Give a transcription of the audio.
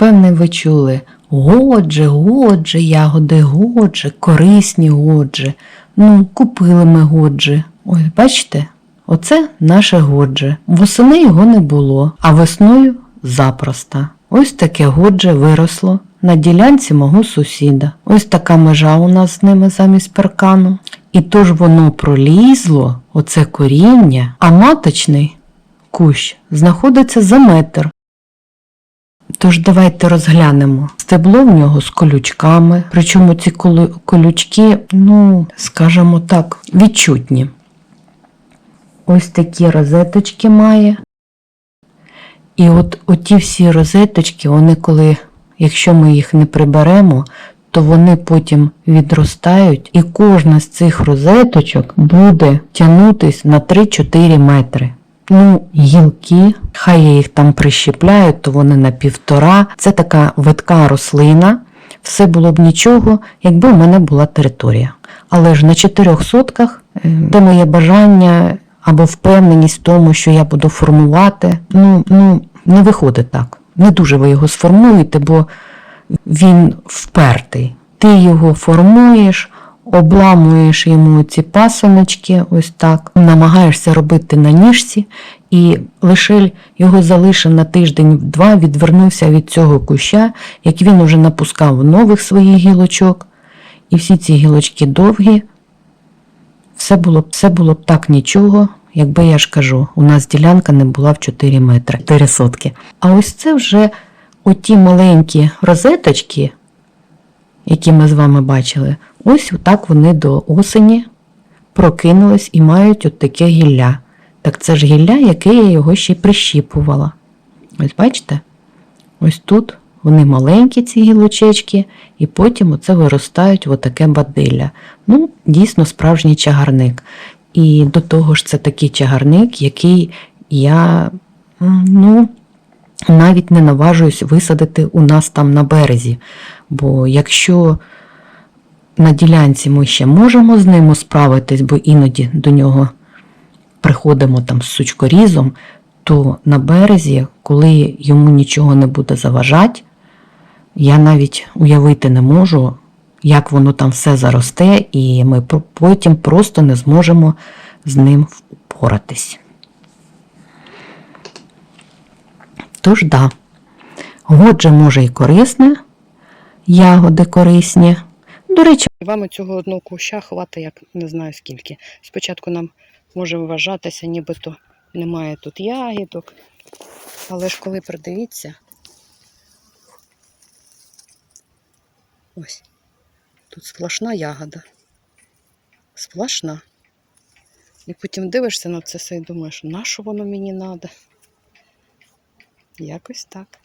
Напевне, ви чули Годже, годже, ягоди годже, корисні годже. Ну, купили ми годже. Ой, бачите, оце наше годже. Восени його не було, а весною запросто. Ось таке годже виросло на ділянці мого сусіда. Ось така межа у нас з ними замість паркану. І то ж воно пролізло, оце коріння, а маточний кущ знаходиться за метр. Тож давайте розглянемо. Стебло в нього з колючками, причому ці колючки, ну, скажімо так, відчутні. Ось такі розеточки має. І от оті всі розеточки, вони коли, якщо ми їх не приберемо, то вони потім відростають, і кожна з цих розеточок буде тягнутись на 3-4 метри. Ну, гілки, хай я їх там прищепляю, то вони на півтора. Це така видка рослина. Все було б нічого, якби в мене була територія. Але ж на чотирьох сотках е, це моє бажання або впевненість в тому, що я буду формувати. Ну, ну не виходить так. Не дуже ви його сформуєте, бо він впертий. Ти його формуєш, обламуєш йому ці пасоночки, ось так, намагаєшся робити на ніжці, і лише його залишив на тиждень-два, відвернувся від цього куща, як він уже напускав нових своїх гілочок, і всі ці гілочки довгі. Все було, б- все було б так нічого, якби я ж кажу, у нас ділянка не була в 4 метри, 4 сотки. А ось це вже оті маленькі розеточки, які ми з вами бачили, ось отак вони до осені прокинулись і мають от таке гілля. Так це ж гілля, яке я його ще й прищіпувала. Ось бачите? Ось тут вони маленькі, ці гілочечки, і потім оце виростають в отаке бадилля. Ну, дійсно, справжній чагарник. І до того ж, це такий чагарник, який я ну, навіть не наважуюсь висадити у нас там на березі. Бо якщо на ділянці ми ще можемо з ним справитись, бо іноді до нього приходимо там з сучкорізом, то на березі, коли йому нічого не буде заважати, я навіть уявити не можу, як воно там все заросте, і ми потім просто не зможемо з ним впоратись. Тож да, годже може і корисне, ягоди корисні. До речі, Вам цього одного куща хватить, як не знаю скільки. Спочатку нам може вважатися, нібито немає тут ягідок. Але ж коли придивіться, ось, тут сплошна ягода. Сплошна. І потім дивишся на це все і думаєш, на що воно мені треба? Якось так.